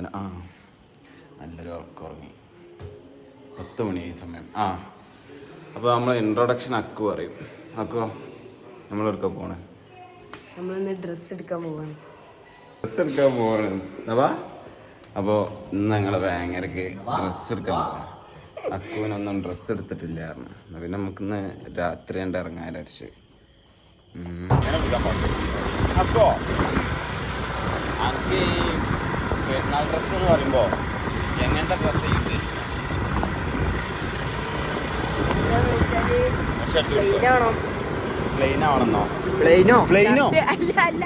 അവസാനം ആ. നല്ലൊരു ഉറക്കം ഉറങ്ങി. മണി ഈ സമയം. ആ. അപ്പോൾ നമ്മൾ ഇൻട്രൊഡക്ഷൻ അക്കു പറയും. അക്കു നമ്മളെടുക്കാൻ പോണേ? നമ്മളിന്ന് ഡ്രസ്സ് എടുക്കാൻ പോവാണ്. ഡ്രസ് എടുക്കാൻ പോവാണ്. അപ്പാ അപ്പോൾ ഇന്ന് ഞങ്ങൾ ഭയങ്കരക്ക് ഡ്രസ്സ് എടുക്കാൻ പോവാണ്. അക്കുവിനൊന്നും ഡ്രസ്സ് എടുത്തിട്ടില്ലായിരുന്നു എന്നാൽ പിന്നെ നമുക്കിന്ന് രാത്രി കണ്ട് ഇറങ്ങാൻ അരച്ച് അപ്പോ എനിക്ക് പെരുന്നാൾ ഡ്രസ്സ് എന്ന് പറയുമ്പോൾ എങ്ങനത്തെ ഡ്രസ്സ് പ്ലെയിൻ പ്ലെയിൻ ആവണമെന്നോ പ്ലെയിനോ പ്ലെയിനോ അല്ല അല്ല.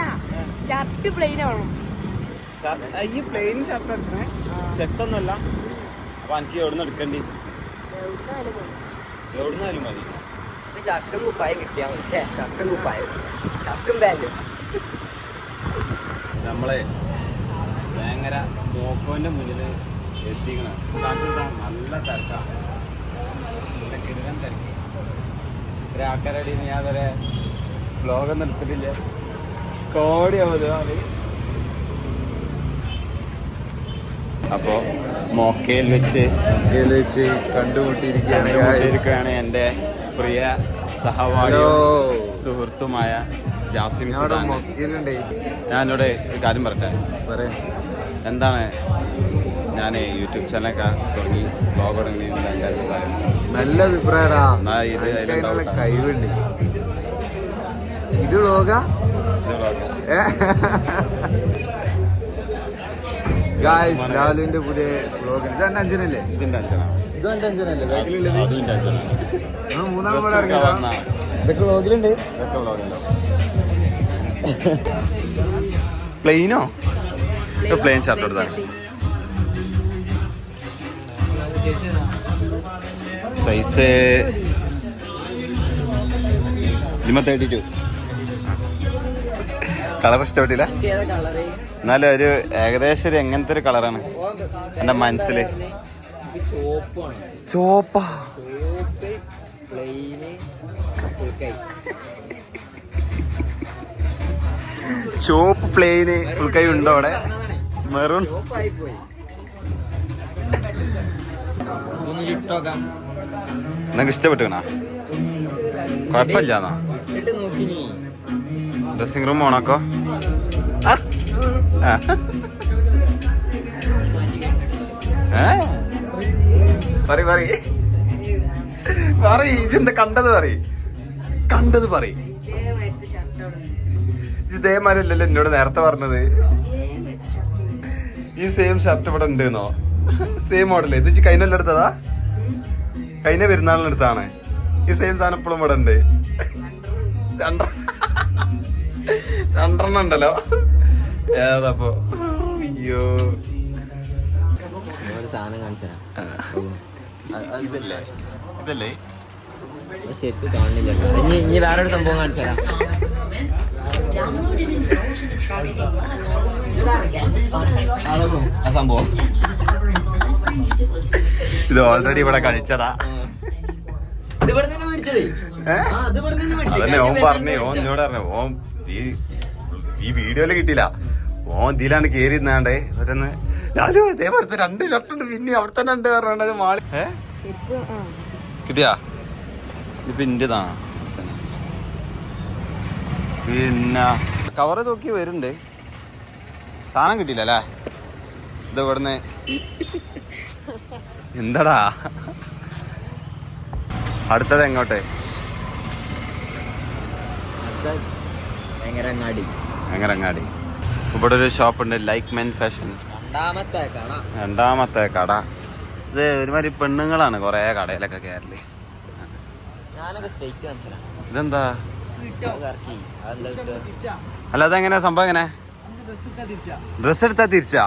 ഷർട്ട് പ്ലെയിൻ ആവണം. ഈ പ്ലെയിൻ ഷർട്ട് എടുക്കണേ. ചെക്കൊന്നുമല്ല അപ്പൊ എനിക്ക് എവിടുന്ന് എടുക്കണ്ടി? എവിടുന്നാലും മതി. ഷർട്ടും കുപ്പായം കിട്ടിയാൽ മതി ഷർട്ടും കുപ്പായം. ഷർട്ടും പാന്റും. നമ്മളെ ഭയങ്കര മോക്കോന്റെ മുന്നിൽ എത്തിക്കണം. നല്ല തിരക്കാണ് നല്ല കിടലൻ തിരക്ക്. ഒരാൾക്കാരടി ഞാൻ വരെ നിർത്തിട്ടില്ല കോടി കോടിയാവത് അപ്പോൾ മോക്കയിൽ വെച്ച് മോക്കയിൽ വെച്ച് കണ്ടുമുട്ടിയിരിക്കുകയാണ് എന്റെ പ്രിയ സഹപാഠിയും. സുഹൃത്തുമായ ജാസിം ഞാനിവിടെ കാര്യം പറയട്ടെ? പറയാം. എന്താണ് ഞാൻ യൂട്യൂബ് ചാനലൊക്കെ തുടങ്ങി ബ്ലോഗ് തുടങ്ങി എന്റെ അഭിപ്രായം? നല്ല അഭിപ്രായടാ. എന്നാ ഇത് അതിനുള്ള. കഴിവുണ്ട്. ഇത്. ഗായ്സ് ലാലുവിന്റെ പുതിയ ബ്ലോഗ് ഇത് എന്റെ അഞ്ചനല്ലേ? ഇതിന്റെ അഞ്ചനാണ് ഇതും അഞ്ചനല്ലേ? അതും എന്റെ അഞ്ചനാണ് മൂന്നാം കൂടെ. ഇതൊക്കെ. പ്ലെയിനോ പ്ലെയിൻ ഷർട്ട് എടുത്താണ് സൈസ് ലിമ തേർട്ടി ടു കളർ ഇഷ്ടപ്പെട്ടില്ല? ഏതാ കളറ് എന്നാലും ഒരു ഏകദേശം ഒരു എങ്ങനത്തെ ഒരു കളറാണ് എന്റെ മനസ്സിൽ ചോപ്പ്. പ്ലെയിന് ഫുൾ കൈ ഉണ്ടോ അവിടെ? മെറൂൺ. നിങ്ങൾക്ക് ഇഷ്ടപ്പെട്ടുക്കണ കുഴപ്പമില്ലാന്നാ. ഇട്ട് നോക്കി നീ ഡ്രസ്സിംഗ് റൂം ഓണാക്കോ പറ പറ പറ ഇജെന്താ കണ്ടത് പറ കണ്ടത് പറ ഇതേമാരല്ലല്ലോ എന്നോട് നേരത്തെ പറഞ്ഞത്. ഈ സെയിം ഷർട്ട് ഇവിടെ ഉണ്ടെന്നോ? സെയിം മോഡൽ ഇത് കൊല്ലം എടുത്തതാ? കഴിഞ്ഞ പെരുന്നാളിന് എടുത്താണ് ഈ സെയിം സാധനം ഇപ്പോഴും ഇവിടെ ഉണ്ട്. രണ്ട- രണ്ടെണ്ണം ഉണ്ടല്ലോ. ഏതപ്പോ അയ്യോ. ഒരു സാധനം കാണിച്ചാ. ഇതല്ലേ? ഇതല്ലേ? ശരിക്കും കാണില്ല ഇനി വേറൊരു സംഭവം കാണിച്ചാ. സംഭവം ഇത് ഓൾറെഡി ഇവിടെ കളിച്ചതാ. ഇത് ഇവിടെ തന്നെ മേടിച്ചതേ? ആ ഇത് ഇവിടെ തന്നെ മേടിച്ചത്. അതന്നെ ഓൻ പറഞ്ഞു ഓൻ എന്നോട് പറഞ്ഞു ഓൻ ഈ ഈ വീഡിയോയിൽ കിട്ടിയില്ല. ഓൻ ഇതിലാണ് കേറി നാണ്ടേ ഒരന്ന് ഞാനും ഇതേപോലത്തെ രണ്ട് ഷർട്ടുണ്ട് പിന്നെ അവിടെ തന്നെ ഉണ്ട് പറഞ്ഞത് മാളി ഏ? കിട്ടിയാ? ഇപ്പൊ ഇന്റെതാ. പിന്നെ കവർ നോക്കി വരുന്നുണ്ട്. സാധനം കിട്ടിയില്ല അല്ലേ ഇത് ഇവിടുന്ന്. എന്താടാ? അടുത്തത് എങ്ങോട്ടേ? അങ്ങാടി ഇവിടെ ഒരു ഷോപ്പ് ഉണ്ട് ലൈക്ക് മെൻ ഫാഷൻ. രണ്ടാമത്തെ കട. ഇത് ഒരുമാതിരി പെണ്ണുങ്ങളാണ് കൊറേ കടയിലൊക്കെ കയറൽ. ഇതെന്താ? അല്ല അതെങ്ങനെ സംഭവം എങ്ങനെ? ഡ്രസ് എടുത്താ തിരിച്ചാ.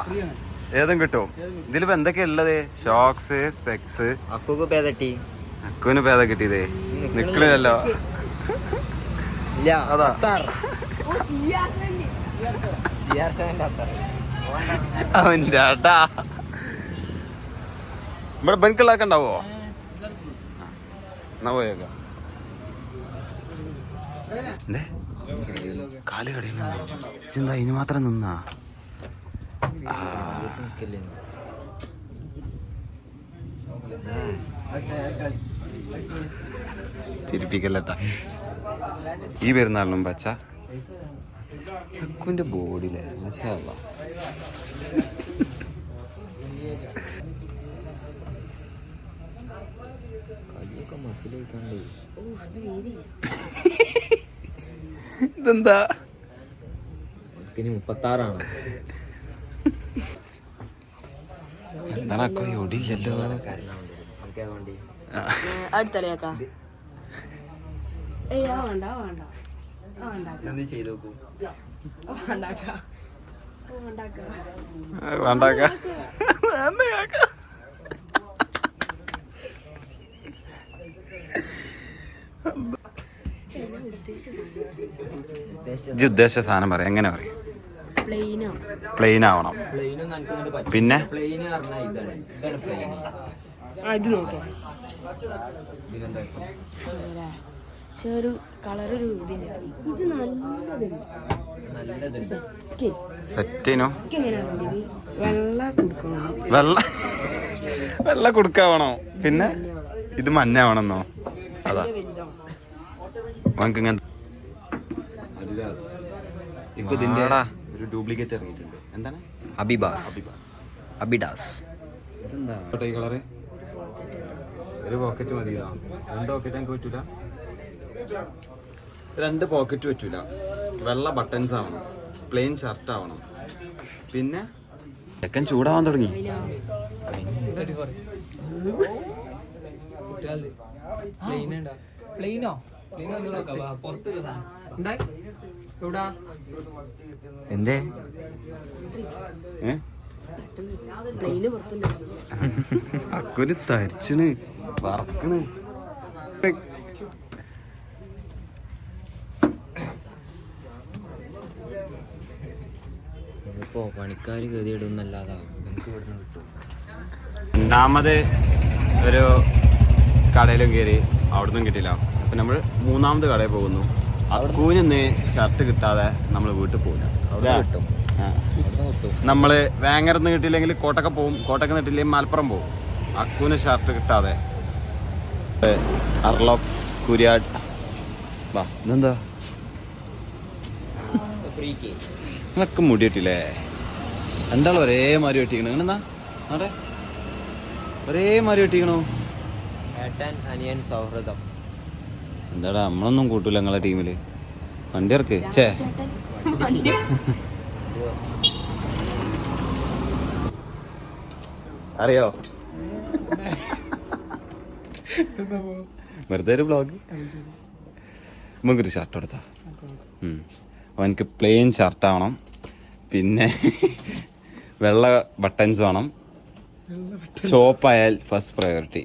ഏതും കിട്ടും. ഇതിലിപ്പോ എന്തൊക്കെയാ ഉള്ളത്? Socks specs അക്കുക്ക് അക്കുവിന് പേത കിട്ടിയതേ? നിക്കണില്ലല്ലോ അതാ. ആട്ടാ. ഇവിടെ ബെൻകിളൊക്കെ ഉണ്ടാവോ എന്നാ പോയേക്കാം. എന്തേ കാൽ കടയുന്നുണ്ട് ചിന്ത ഇനി മാത്രം നിന്നാ? തിരിപ്പിക്കല്ലട്ട. ഈ പെരുന്നാളിനും പച്ച. അക്കുവിന്റെ ബോഡിയിലെ. മഷാല്ല കയ്യൊക്കെ മസിലേക്കാണ്ട് ഇതെന്താ? ഇതിന് മുപ്പത്താറാണ്. എന്താണ് അക്കു ഒടിയില്ലല്ലോ. അടുത്തലയാക്കാ. വേണ്ട വേണ്ട. വേണ്ടാക്ക. ഇജ്ജ് ഉദ്ദേശിച്ച സാധനം പറയാം. എങ്ങനെ പറയും? പ്ലെയിനോ പ്ലെയിൻ ആവണം. പ്ലെയിനും നമുക്ക് പറ്റും പിന്നെ? പക്ഷെ ഒരു കളർ ഒരു ഇതില്ല. ഇത് സെറ്റിനോ? വെള്ള കൊടുക്കണം. വെള്ള വെള്ള കുടുക്കാവണോ? പിന്നെ ഇത് മഞ്ഞാവണമെന്നോ അതാ. നമുക്ക് ഇങ്ങനെ ഇപ്പൊ ഇതിന്റെ ഒരു ഡ്യൂപ്ലിക്കേറ്റ് ഇറങ്ങിയിട്ടുണ്ട്. എന്താണ്? അബിബാസ് അബിഡാസ് ഇതെന്താ? ഈ കളറ് ഒരു പോക്കറ്റ് മതിയോ? രണ്ട് പോക്കറ്റ് എനിക്ക് പറ്റൂല? രണ്ട് പോക്കറ്റ് പറ്റൂല. വെള്ള ബട്ടൺസ് ആവണം. പ്ലെയിൻ ഷർട്ട് ആവണം. പിന്നെ? ചെക്കൻ ചൂടാവാൻ തുടങ്ങി. പ്ലെയിനോ എന്തേ? അക്കുന് തരിച്ചണ് വറക്കണ്. ഇപ്പോ പണിക്കാർ ഗതിയിടുന്നല്ലാതെ എനിക്ക് ഇവിടുന്ന് കിട്ടും. രണ്ടാമത് ഒരു കടയിലും കയറി അവിടുന്ന് കിട്ടിയില്ല. അപ്പൊ നമ്മൾ മൂന്നാമത് കടയിൽ പോകുന്നു. അക്കൂനിന്ന് ഷർട്ട് കിട്ടാതെ നമ്മൾ വീട്ടിൽ പോകില്ല കിട്ടും. നമ്മൾ നമ്മൾ വേങ്ങരന്ന് കിട്ടിയില്ലെങ്കിൽ കോട്ടക്ക പോവും. കോട്ടക്ക കിട്ടിയില്ലെങ്കിൽ മലപ്പുറം പോവും. അക്കൂന് ഷർട്ട് കിട്ടാതെ. അർലോക്സ് കുര്യാട്. വാ. ഇതെന്താ? ഫ്രീ കേ നിങ്ങളൊക്കെ മുടി കിട്ടില്ലേ രണ്ടാളും ഒരേ മാതിരി വെട്ടിക്കണു. ഇങ്ങനെന്താ? ആടെ? ഒരേ മാതിരി വെട്ടിക്കണു. ഏട്ടൻ അനിയൻ സൗഹൃദം. എന്താടാ നമ്മളൊന്നും കൂട്ടൂല നിങ്ങളെ ടീമിൽ. വണ്ടി ഇറക്ക്. ചേ അറിയോ? വെറുതെ ഒരു ബ്ലോഗ് നമുക്കൊരു ഷർട്ട് എടുത്താ. അവനക്ക് പ്ലെയിൻ ഷർട്ട് ആവണം. പിന്നെ വെള്ള ബട്ടൺസ് വേണം. ചോപ്പായാൽ ഫസ്റ്റ് പ്രയോറിറ്റി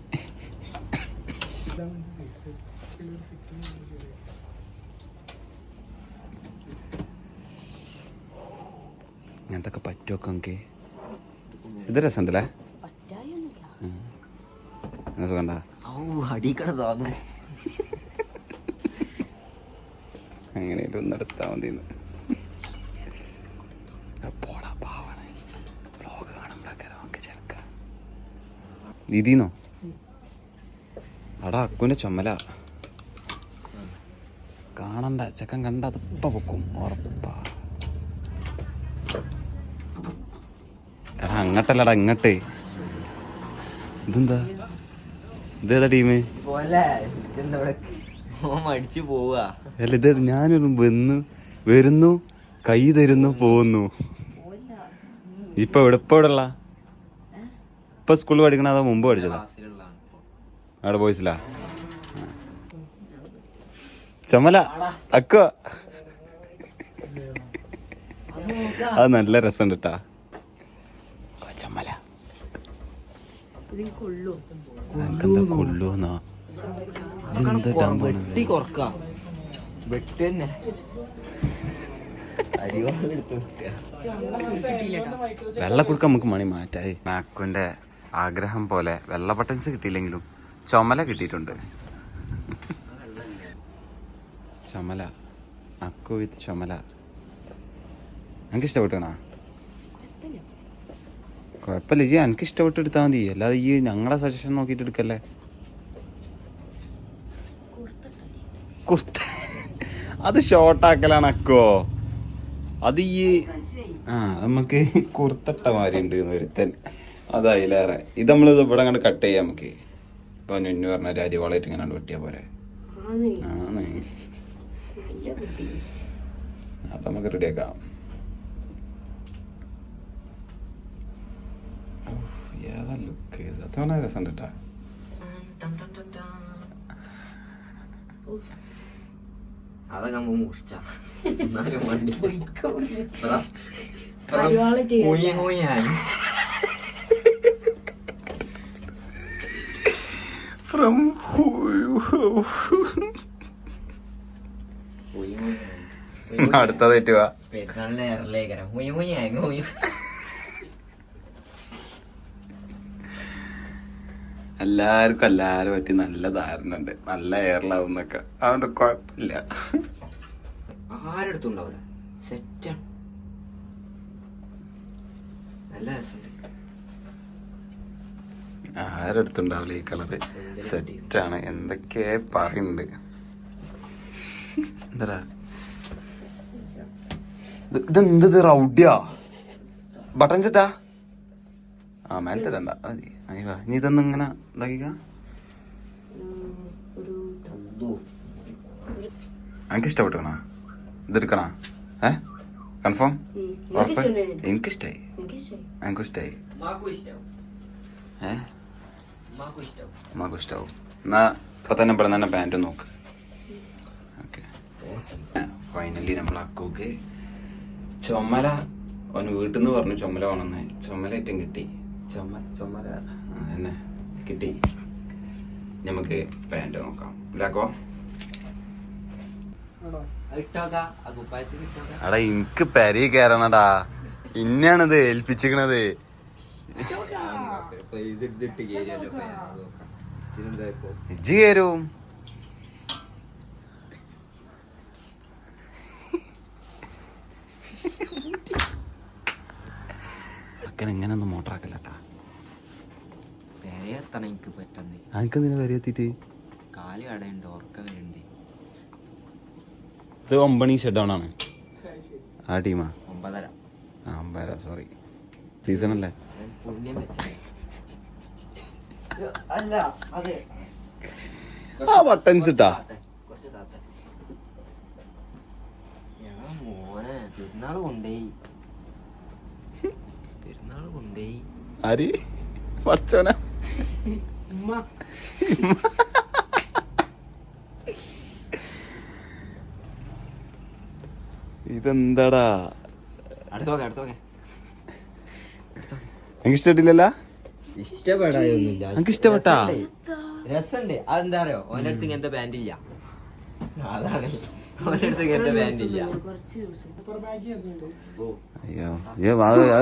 അങ്ങനത്തെ ഒക്കെ പറ്റുമൊക്കെ നമുക്ക് ഇത് രസമുണ്ടല്ലേ സുഖണ്ട അങ്ങനെ മതി അടാ അക്കുവിന്റെ ചുമല. കാണണ്ട ചെക്കൻ കണ്ട അതിപ്പ പൊക്കും ഉറപ്പാ. അങ്ങട്ടല്ലടാ ഇങ്ങട്ട്. ഇതെന്താ? ഇതേതാ മടിച്ചു പോവാ. അല്ല ഇത് ഞാനൊരു വന്നു വരുന്നു കൈ തരുന്നു പോകുന്നു ഇപ്പൊ എവിടെ ഇപ്പൊ എവിടെ ഉള്ള? ഇപ്പൊ സ്കൂളിൽ പഠിക്കണ അതോ മുമ്പ് പഠിച്ചതാ? അവിടെ ബോയ്സിലാ? ചമല അക്ക. അത് നല്ല രസമുണ്ട് കേട്ടാ ചമ്മല കൊള്ളൂന്നോ വെട്ടി കൊറക്ക. തന്നെ. നമുക്ക് മണി മാറ്റായി. മാക്കുവിന്റെ ആഗ്രഹം പോലെ വെള്ള ബട്ടൺസ് കിട്ടിയില്ലെങ്കിലും ചുമല കിട്ടിയിട്ടുണ്ട്. ചുമല. അക്കു വിത്ത് ചുമല. എനിക്ക് ഇഷ്ടപ്പെട്ടണ കുഴപ്പമില്ല. ജി എനിക്ക് ഇഷ്ടപ്പെട്ട് എടുത്താൽ മതി. അല്ലാതെ ഈ ഞങ്ങളെ സജഷൻ നോക്കിയിട്ട് എടുക്കല്ലേ? കുർത്ത. അത് ഷോർട്ടാക്കലാണ് അക്കോ. അത് ഈ ആ നമുക്ക് കുർത്തട്ട മാതിരി ഉണ്ട് ഒരുത്തൻ. അതായില്ലേറെ ഇത് നമ്മൾ ഇവിടെ അങ്ങോട്ട് കട്ട് ചെയ്യാം നമുക്ക്. ഇപ്പൊ നിന്നു പറഞ്ഞ ഒരു അരിവാളായിട്ട് ഇങ്ങനെ വെട്ടിയാ പോരെ. ആണ് അത് നമുക്ക് റെഡിയാക്കാം ഏതാ ലുക്ക് സത്യം രസം കേട്ടാ അതൊക്കെ നമ്മ മുറിച്ച എന്നാലും വണ്ടി കുഴി കുഴിയായി ഫ്രം അടുത്തതായിട്ട് വാ പെരുന്നാളിന്റെ ഏറലേക്കരം കുഴി കുഴിയായി കുഴി എല്ലാവർക്കും എല്ലാവരും പറ്റി നല്ല ധാരണ ഉണ്ട്. നല്ല എയറിലാവുന്നൊക്കെ അതുകൊണ്ട് കുഴപ്പമില്ല. ആരെടുത്തും ഉണ്ടാവില്ല സെറ്റാണ് നല്ല രസമുണ്ട്. ആരെടുത്തുണ്ടാവില്ല ഈ കളറ്? സെറ്റാണ് എന്തൊക്കെ പറയുന്നുണ്ട്? എന്താ ഇതെന്ത് ഇത്? റൗഡിയാ? ബട്ടൺ സെറ്റാ ആ? മേലത്തെ ഇടണ്ട മതി. അയ്യ. നീ ഇതൊന്നും ഇങ്ങനെ ഇതാക്കിക്ക എനിക്ക് ഇഷ്ടപ്പെട്ടണ ഇതെടുക്കണ? ഏ? കൺഫേം? ഉറപ്പ്? എനിക്കിഷ്ടായി. മാക്കും ഇഷ്ടം ഏ? മാക്കും ഇഷ്ടാവും. എന്നാ ഇപ്പൊ തന്നെ ഇവിടെ തന്നെ പാന്റ് നോക്ക്. ഓക്കെ. ഫൈനലി നമ്മൾ അക്കോക്ക് ചുമല അവന് വീട്ടിൽ നിന്ന് പറഞ്ഞു ചുമല വേണമെന്ന്. ചുമല ഏറ്റവും കിട്ടി. ചുമ ചുമല ആ, തന്നെ കിട്ടി. നമുക്ക് പാന്റ് നോക്കാം. ഇല്ലാക്കോ എടാ എനിക്ക് പെരി കയറണടാ ഇന്നാണിത് ഏൽപ്പിച്ചിക്കണത്. ഇജ്ജി കേരും കയറും അക്കൻ എങ്ങനെ ഒന്നും മോട്ടറാക്കില്ലട്ടാ. പെരയെത്തണം എനിക്ക് പറ്റുന്നത്? അനക്ക് എന്തിനാ വരെ എത്തിയിട്ട് കാൽ കടയുണ്ട് ഉറക്ക വരുന്നുണ്ട്. ഇത് ഒമ്പണി ഷെഡ് ആണ് ആ ടീമാ? ഒമ്പതര. ആ സോറി സീസൺ അല്ലേ ഞാൻ പുണ്യം വെച്ച അല്ല അതെ. ആ ഇട്ടാ. മോനെ പെരുന്നാൾ കൊണ്ടേയി പെരുന്നാൾ കൊണ്ടേയി ആര്? പച്ചോന ഇതെന്താടാ? അടുത്തോക്കെ അടുത്തോക്കെ എനിക്ക് ഇഷ്ടപ്പെട്ടില്ലല്ല ഇഷ്ടപ്പെടായൊന്നുമില്ല എനിക്ക് ഇഷ്ടപ്പെട്ടാ രസണ്ട് അതെന്താ അറിയോ? ഓന്റെ അടുത്ത് ഇങ്ങനത്തെ ബാൻഡ് ഇല്ല. അതാണ്. അയ്യോ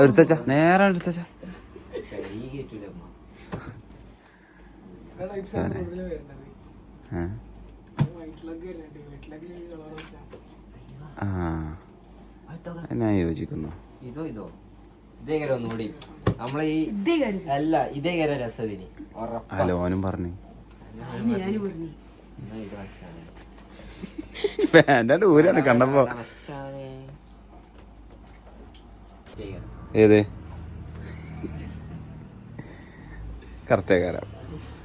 എടുത്തച്ചാ. നേരെ എടുത്തച്ചാ. ഏ? ആ. ഞാൻ യോജിക്കുന്നു. ഇതോ ഇതോ. ഇതേ കര ഒന്നുകൂടി നമ്മളെ ഈ ഇതേ കാര്യം അല്ല ഇതേ കര രസതിന് ഉറപ്പാ. ഹലോ ഓനും പറഞ്ഞു. ഞാൻ പറഞ്ഞു. എന്നാ ഇത് വച്ചാലേ. വേണ്ട ഊരാണ് കണ്ടപ്പോ. ഏതേ? കറക്റ്റേ കാരം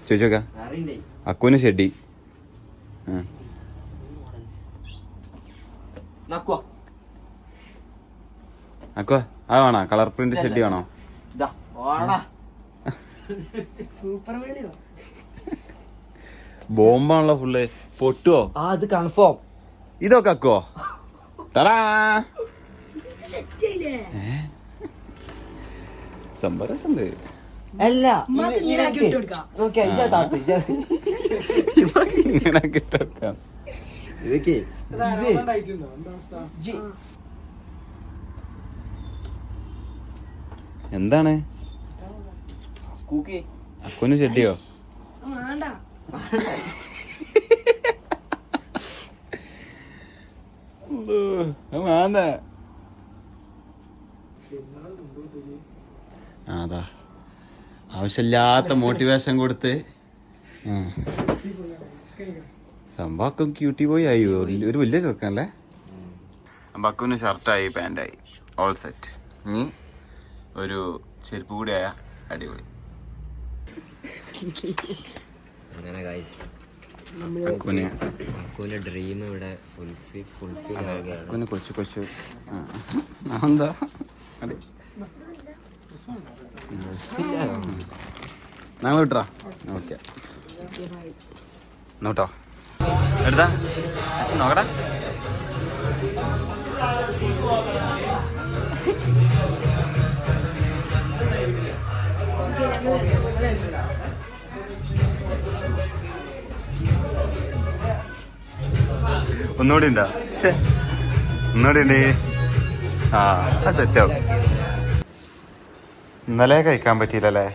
ചോദിച്ചോക്ക. അക്കുവിന് ഷെഡി ആ. നക്കുവാ? അത് വേണോ? കളർ പ്രിന്റ് ഷെഡി വേണോ? സൂപ്പർമാനോ ബോംബാണല്ലോ ഫുള്ള്. പൊട്ടുവോ? ആ അത് കൺഫേം ഇതൊക്കെ അക്കുവോ? തടാ. രസമുണ്ട്. അല്ല ഇജാ താത്ത് ഇജാ. ഇങ്ങനെ കിട്ടാം ഇതൊക്കെ എന്താണ്? അക്കുന് ചെട്ടിയോ വേണ്ട. അതാ ആവശ്യമില്ലാത്ത മോട്ടിവേഷൻ കൊടുത്ത്. സംഭവം ക്യൂട്ടി പോയി ആയി. ഒരു- വലിയ ചെറുക്കനല്ലേ? ബക്കുവിന് ഷർട്ടായി പാന്റായി ഓൾ സെറ്റ് ഇനി ഒരു ചെരുപ്പ് കൂടി ആയ അടിപൊളി. അങ്ങനെ അക്കുവിന്റെ ഡ്രീം ഇവിടെ ഫുൾഫിൽ ഫുൾഫിൽ കൊച്ചു കൊച്ചു എന്താ അടി ഞങ്ങൾ വിട്ടാ ഓക്കെ. നോട്ടോ എടുത്താ? നോക്കടാ. ഒന്നുകൂടി ഉണ്ടോ. ഒന്നുകൂടി ഉണ്ട്. ആ സെറ്റാവും ഇന്നലെ കഴിക്കാൻ പറ്റിയില്ലല്ലേ?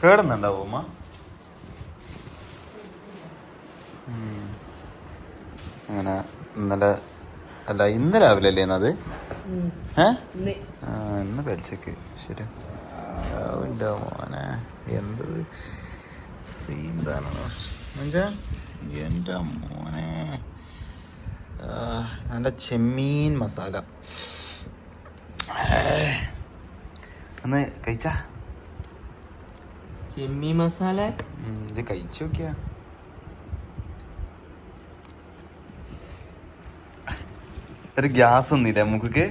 കേടുന്നുണ്ടാവും ഉമ്മ? അങ്ങനെ ഇന്നലെ അല്ല ഇന്ന് രാവിലെ അല്ലേ അത് ഏ? ആ ഇന്ന് പലിച്ചക്ക് ശരി. രാവിലെ മോനെ എന്തത് സീന്താണെന്നോ എന്നുവെച്ചാ എന്റെ മോനെ. നല്ല ചെമ്മീൻ മസാല. ഒന്ന് കഴിച്ചാ? ചെമ്മി മസാല. ഇത് കഴിച്ചു നോക്കിയാ. ഒരു ഗ്യാസ് ഒന്നുമില്ല മുഖക്ക്?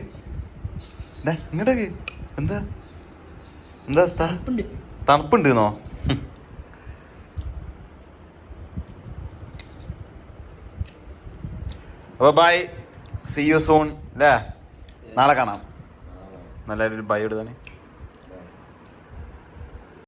ഇങ്ങോട്ടേക്ക് എന്താ? എന്താ അവസ്ഥ? തണുപ്പുണ്ടെന്നോ? അപ്പൊ ബൈ സി യു സൂൺ അല്ലേ നാളെ കാണാം. നല്ലൊരു ബൈ എടുത്താണേ